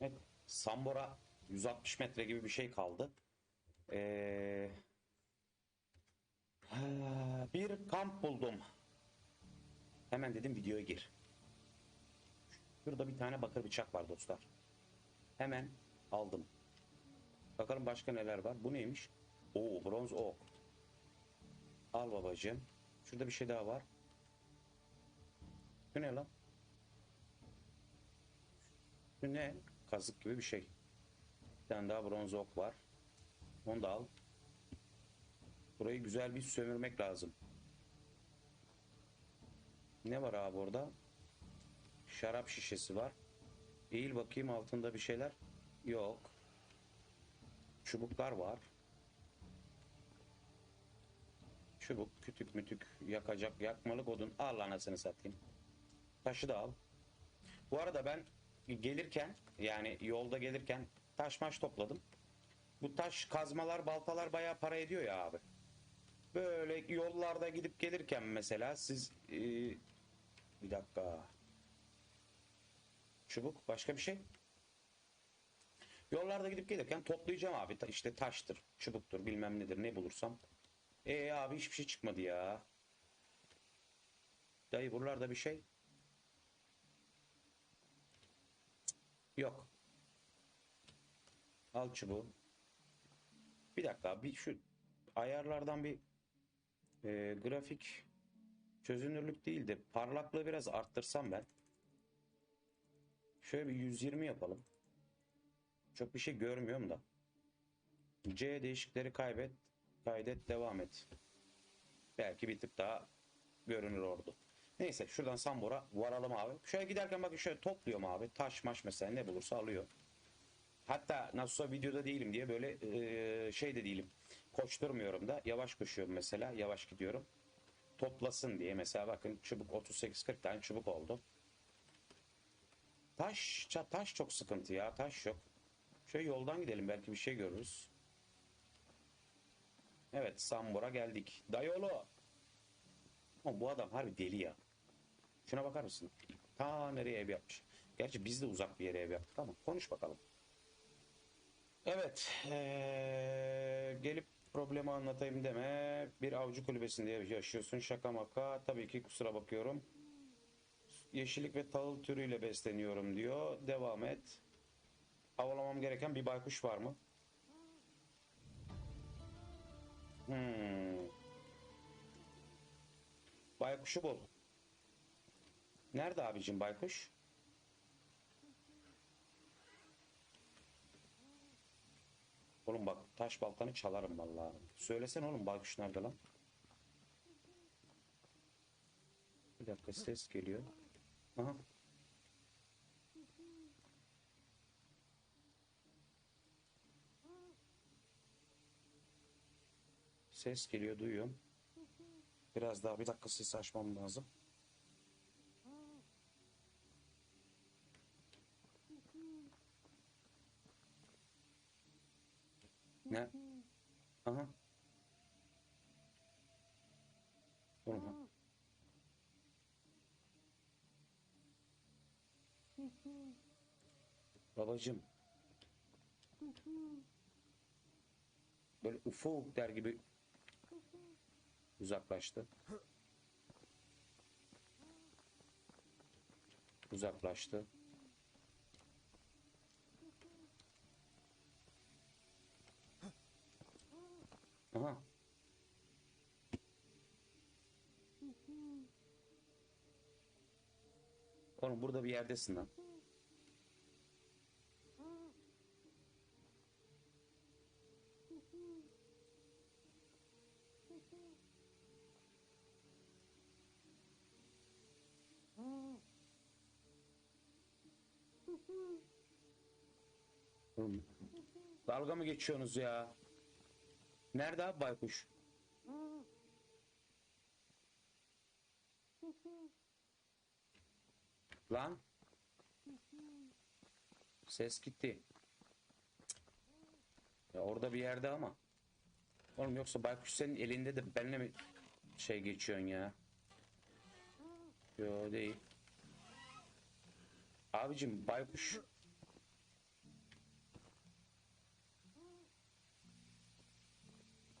Evet. Sambora 160 metre gibi bir şey kaldı. Ee, ha, bir kamp buldum. Hemen dedim videoya gir. Şurada bir tane bakır bıçak var dostlar. Hemen aldım. Bakalım başka neler var. Bu neymiş? Oo bronz ok. Al babacığım. Şurada bir şey daha var. Bu ne lan? Bu ne? Kazık gibi bir şey. Bir tane daha bronz ok var. Onu da al. Burayı güzel bir sömürmek lazım. Ne var abi orada? Şarap şişesi var. Eğil bakayım altında bir şeyler. Yok. Çubuklar var. Çubuk, kütük mütük, yakacak, yakmalık odun. Al anasını satayım. Taşı da al. Bu arada ben gelirken yani yolda gelirken taş maş topladım. Bu taş kazmalar, baltalar bayağı para ediyor ya abi. Böyle yollarda gidip gelirken mesela siz e, bir dakika. Çubuk başka bir şey. Yollarda gidip gelirken toplayacağım abi. İşte taştır, çubuktur, bilmem nedir ne bulursam. E abi hiçbir şey çıkmadı ya. Dayı buralarda bir şey. Yok. Al çubuğu. Bir dakika bir şu ayarlardan bir e, grafik çözünürlük değil de parlaklığı biraz arttırsam ben. Şöyle bir 120 yapalım. Çok bir şey görmüyorum da. C değişikleri kaybet. Kaydet devam et. Belki bir tık daha görünür oldu. Neyse şuradan Sambora varalım abi. Şöyle giderken bakın şöyle topluyorum abi. Taş maş mesela ne bulursa alıyor. Hatta nasılsa videoda değilim diye böyle eee, şey de değilim. Koşturmuyorum da yavaş koşuyorum mesela. Yavaş gidiyorum. Toplasın diye mesela bakın çubuk 38-40 tane çubuk oldu. Taş, taş çok sıkıntı ya. Taş yok. Şöyle yoldan gidelim belki bir şey görürüz. Evet Sambora geldik. Dayolo. Bu adam harbi deli ya. Şuna bakar mısın? Ta nereye ev yapmış. Gerçi biz de uzak bir yere ev yaptık ama konuş bakalım. Evet. eee, gelip problemi anlatayım deme. Bir avcı kulübesinde yaşıyorsun. Şaka maka. Tabii ki kusura bakıyorum. Yeşillik ve tahıl türüyle besleniyorum diyor. Devam et. Avlamam gereken bir baykuş var mı? Hmm. Baykuşu bul. Nerede abicim baykuş? Oğlum bak taş baltanı çalarım vallahi. Söylesene oğlum baykuş nerede lan? Bir dakika ses geliyor. Aha. Ses geliyor duyuyorum. Biraz daha bir dakika ses açmam lazım. Ne? Aha. Oğlum. Babacım. Böyle ufuk der gibi uzaklaştı. Uzaklaştı. Aha. Oğlum burada bir yerdesin lan. Dalga mı geçiyorsunuz ya? Nerede abi baykuş? Lan. Ses gitti. Ya orada bir yerde ama. Oğlum yoksa baykuş senin elinde de benimle mi şey geçiyorsun ya? Yo değil. Abicim baykuş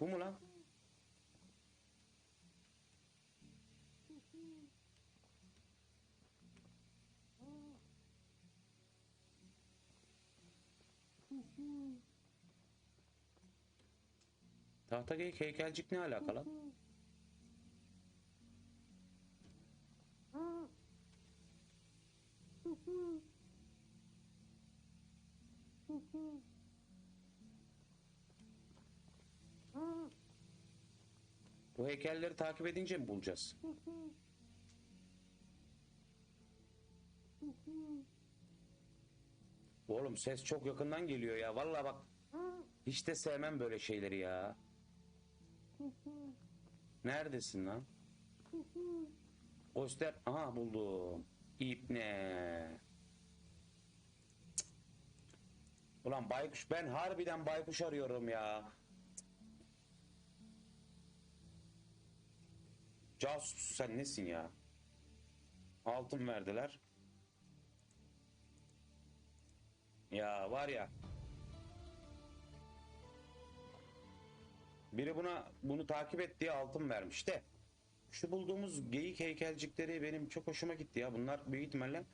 Bu mu lan? Tahta geyik heykelcik ne alakalı? Bu heykelleri takip edince mi bulacağız? Oğlum ses çok yakından geliyor ya. Vallahi bak hiç de sevmem böyle şeyleri ya. Neredesin lan? Oster. Aha buldum. İpne. Ulan baykuş ben harbiden baykuş arıyorum ya. Casus sen nesin ya? Altın verdiler. Ya var ya. Biri buna bunu takip et diye altın vermiş de. Şu bulduğumuz geyik heykelcikleri benim çok hoşuma gitti ya. Bunlar büyük ihtimalle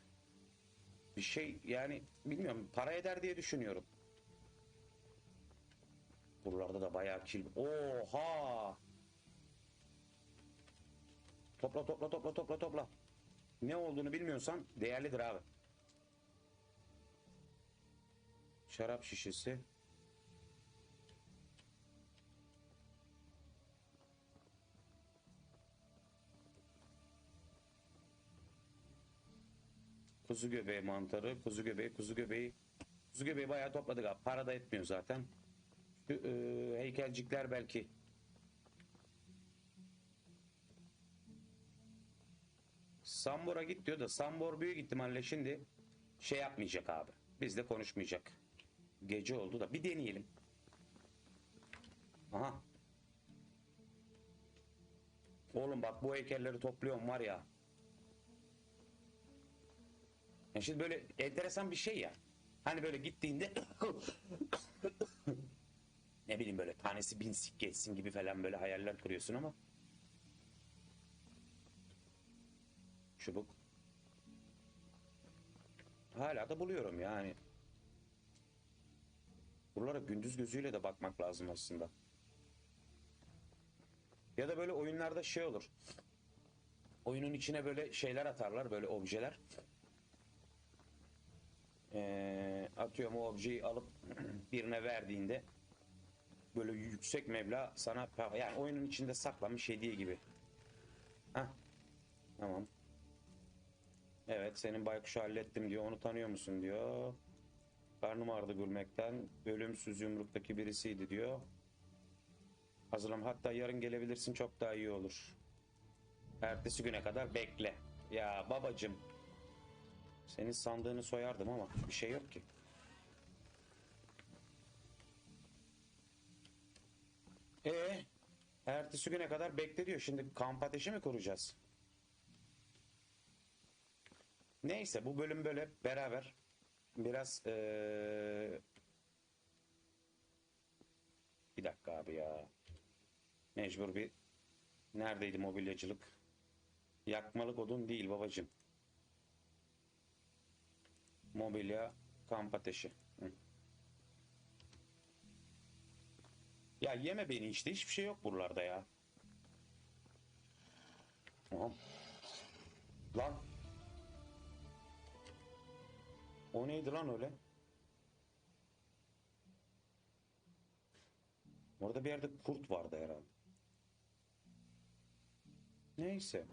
bir şey yani bilmiyorum para eder diye düşünüyorum. Buralarda da bayağı kil. Oha! Topla topla topla topla topla. Ne olduğunu bilmiyorsan değerlidir abi. Şarap şişesi. Kuzu göbeği mantarı, kuzu göbeği, kuzu göbeği. Kuzu göbeği bayağı topladık abi. Para da etmiyor zaten. Şu, e, heykelcikler belki. Sambor'a git diyor da Sambor büyük ihtimalle şimdi şey yapmayacak abi. Bizle konuşmayacak. Gece oldu da bir deneyelim. Aha. Oğlum bak bu heykelleri topluyorum var ya. Ya şimdi böyle enteresan bir şey ya. Hani böyle gittiğinde ne bileyim böyle tanesi bin sik geçsin gibi falan böyle hayaller kuruyorsun ama çubuk hala da buluyorum yani. Buralara gündüz gözüyle de bakmak lazım aslında. Ya da böyle oyunlarda şey olur. Oyunun içine böyle şeyler atarlar, böyle objeler. Ee, atıyorum o objeyi alıp birine verdiğinde böyle yüksek meblağ sana yani oyunun içinde saklanmış hediye gibi. Hah. Tamam. Evet senin baykuşu hallettim diyor. Onu tanıyor musun diyor. Karnım ağrıdı gülmekten. Ölümsüz yumruktaki birisiydi diyor. Hazırlam hatta yarın gelebilirsin çok daha iyi olur. Ertesi güne kadar bekle. Ya babacım. Senin sandığını soyardım ama bir şey yok ki. E ertesi güne kadar bekle diyor. Şimdi kamp ateşi mi kuracağız? Neyse bu bölüm böyle beraber biraz eee, bir dakika abi ya. Mecbur bir neredeydi mobilyacılık? Yakmalık odun değil babacım. Mobilya kamp ateşi. Ya yeme beni işte hiçbir şey yok buralarda ya. Tamam. Lan. O neydi lan öyle? Orada bir yerde kurt vardı herhalde. Neyse.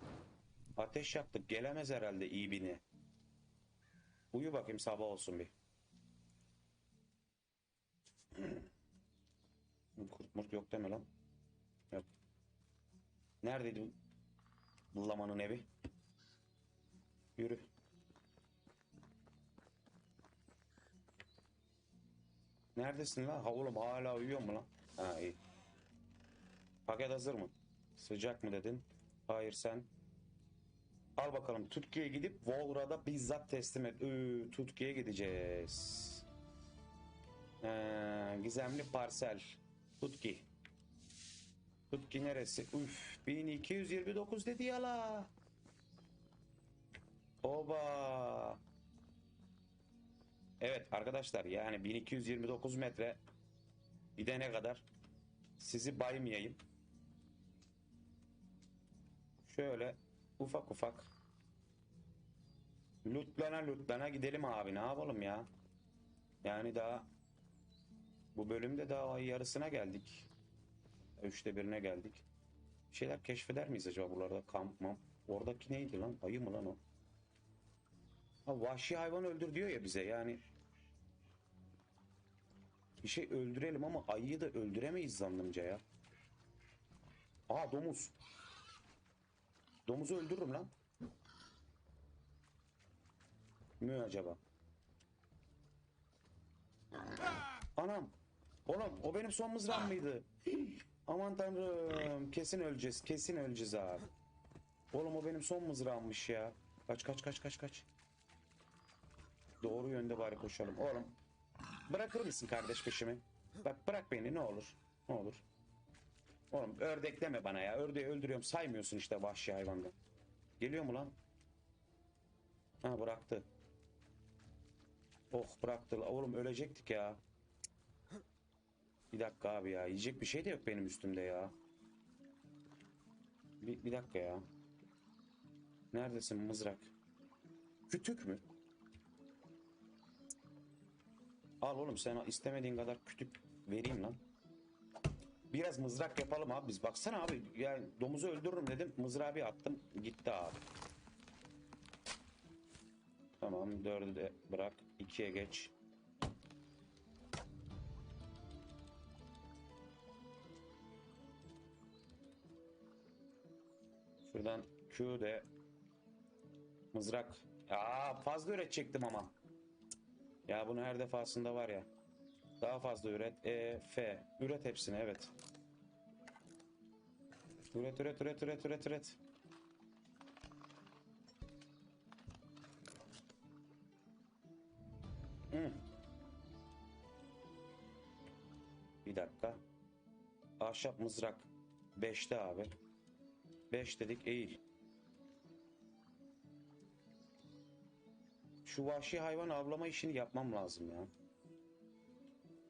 Ateş yaktık. Gelemez herhalde iyi bini. Uyu bakayım sabah olsun bir. Kurt murt yok deme lan. Yok. Neredeydi bu Laman'ın evi? Yürü. Neredesin lan? Ha oğlum hala uyuyor mu lan? Ha iyi. Paket hazır mı? Sıcak mı dedin? Hayır sen. Al bakalım Türkiye'ye gidip Volra'da bizzat teslim et. Ee, Türkiye'ye gideceğiz. Ee, gizemli parsel. Tutki. Tut ki neresi? Üf 1229 dedi ya la. Oba. Evet arkadaşlar yani 1229 metre gidene kadar sizi baymayayım. Şöyle ufak ufak Lutlana lutlana gidelim abi ne yapalım ya. Yani daha bu bölümde daha yarısına geldik. Üçte birine geldik. Bir şeyler keşfeder miyiz acaba buralarda kamp mam? Oradaki neydi lan? Ayı mı lan o? Ha, vahşi hayvan öldür diyor ya bize yani. Bir şey öldürelim ama ayıyı da öldüremeyiz zannımca ya. Aa domuz. Domuzu öldürürüm lan. Mü acaba? Anam. Oğlum o benim son mızrağım mıydı? Aman tanrım. Kesin öleceğiz. Kesin öleceğiz abi. Oğlum o benim son mızrağımmış ya. Kaç kaç kaç kaç kaç. Doğru yönde bari koşalım. Oğlum bırakır mısın kardeş peşimi? Bak bırak beni ne olur. Ne olur. Oğlum ördek deme bana ya. Ördeği öldürüyorum saymıyorsun işte vahşi hayvandan. Geliyor mu lan? Ha bıraktı. Oh bıraktı. Oğlum ölecektik ya. Bir dakika abi ya. Yiyecek bir şey de yok benim üstümde ya. Bir, bir dakika ya. Neredesin mızrak? Kütük mü? Al oğlum sen istemediğin kadar kütük vereyim lan. Biraz mızrak yapalım abi biz. Baksana abi yani domuzu öldürürüm dedim. Mızrağı bir attım gitti abi. Tamam dördü de bırak. ikiye geç. Şuradan Q de mızrak. Aa fazla üretecektim ama. Ya bunu her defasında var ya. Daha fazla üret. E, F. Üret hepsini evet. Üret üret üret üret üret üret. Hı. Bir dakika. Ahşap mızrak 5'te abi. 5 dedik eğil. Şu vahşi hayvan avlama işini yapmam lazım ya.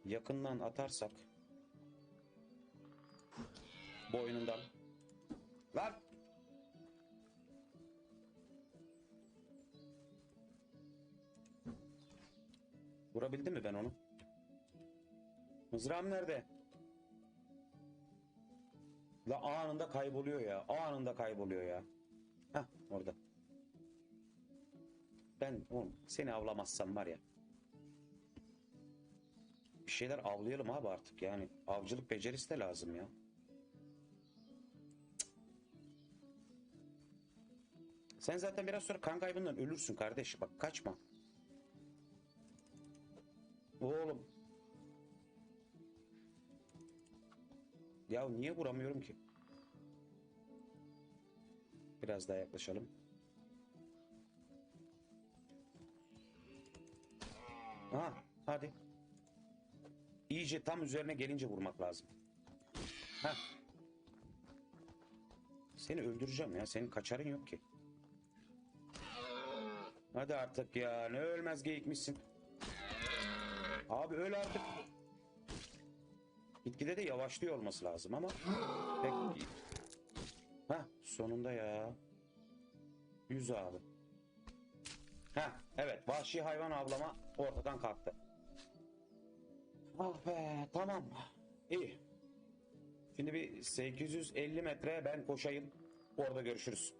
Yakından atarsak boynundan. Lan! Vurabildim mi ben onu? Mızrağım nerede? La anında kayboluyor ya. Anında kayboluyor ya. Hah orada. Ben oğlum seni avlamazsam var ya. Bir şeyler avlayalım abi artık yani. Avcılık becerisi de lazım ya. Sen zaten biraz sonra kan kaybından ölürsün kardeş. Bak kaçma. Oğlum. Ya niye vuramıyorum ki? Biraz daha yaklaşalım. Ha, hadi. İyice tam üzerine gelince vurmak lazım. Ha. Seni öldüreceğim ya. Senin kaçarın yok ki. Hadi artık ya. Ne ölmez geyikmişsin. Abi öl artık. Gitgide de yavaşlıyor olması lazım ama pek... Ha sonunda ya. Yüz abi. Ha evet vahşi hayvan avlama ortadan kalktı. Ah be tamam. İyi. Şimdi bir 850 metre ben koşayım. Orada görüşürüz.